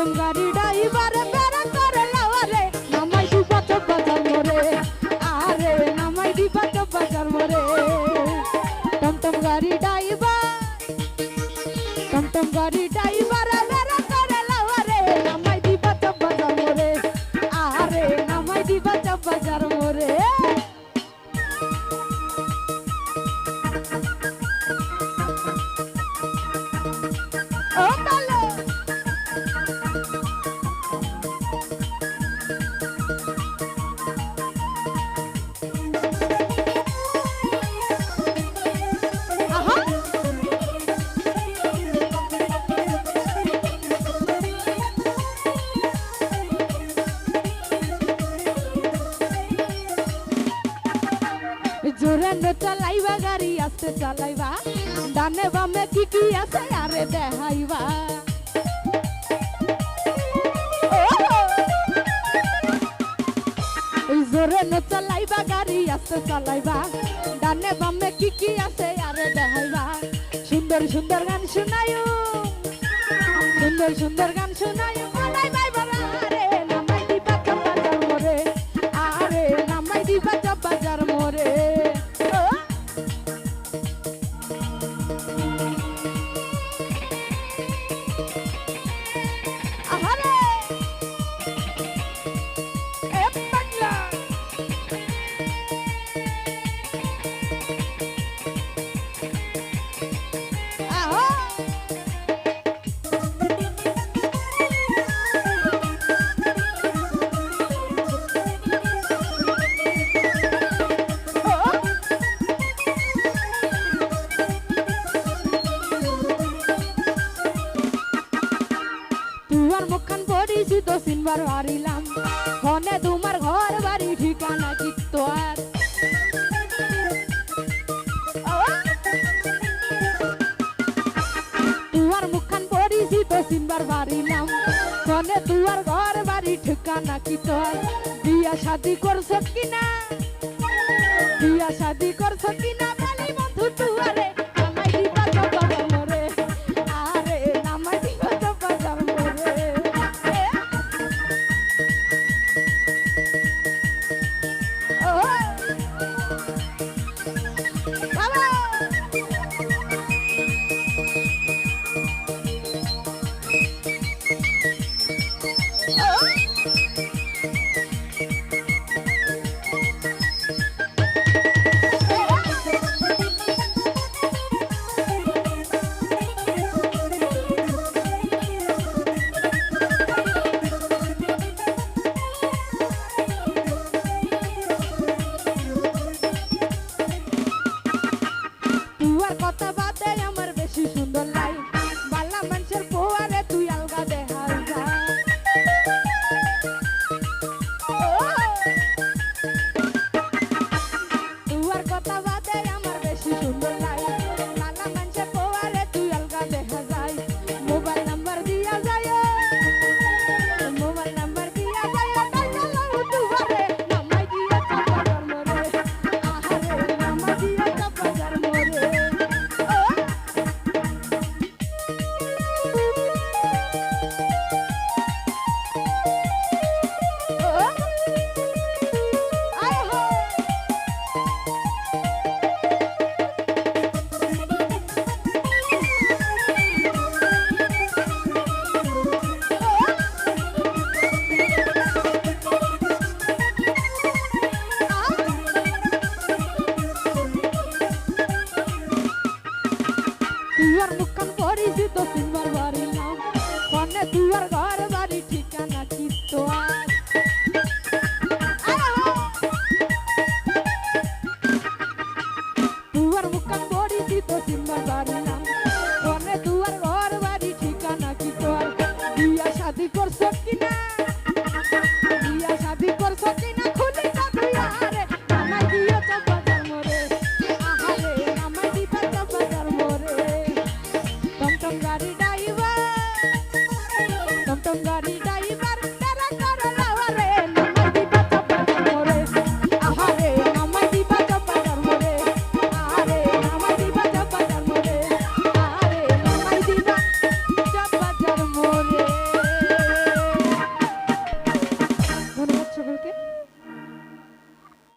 প্রথম গাড়ি ড্রাইভার বেড়া করে লাওয়ারে নামাই দিবা তো বাজার মরে আরে নামাই দিবা তো বাজার মরে টমটম গাড়ি ড্রাইভার, টমটম গাড়ি ড্রাইভার। জোরে নো চালাইবা গাড়ি আস্তে চালাইবা ডানে বামে কি কি আছে আরে দেখাইবা ওই জোরে নো চালাইবা গাড়ি আস্তে চালাইবা ডানে বামে কি কি আছে আরে দেখাইবা সুন্দর সুন্দর গান শোনায়ু সুন্দর সুন্দর গান শোনায়ু সিনবার হারিলাম। ফোনে তোমার ঘর বাড়ি ঠিকানা কি তোর তুয়ার মুখান পড়িছি তো সিনবার হারিলাম ফোনে তুয়ার ঘর বাড়ি ঠিকানা কি বিয়া শাদি করছ কিনা? বিয়া শাদি করছ কিনা? bye. তুয়ার মুখান করিছি তো সিনবার বাড়িলাম কনে তুয়ার ঘর Música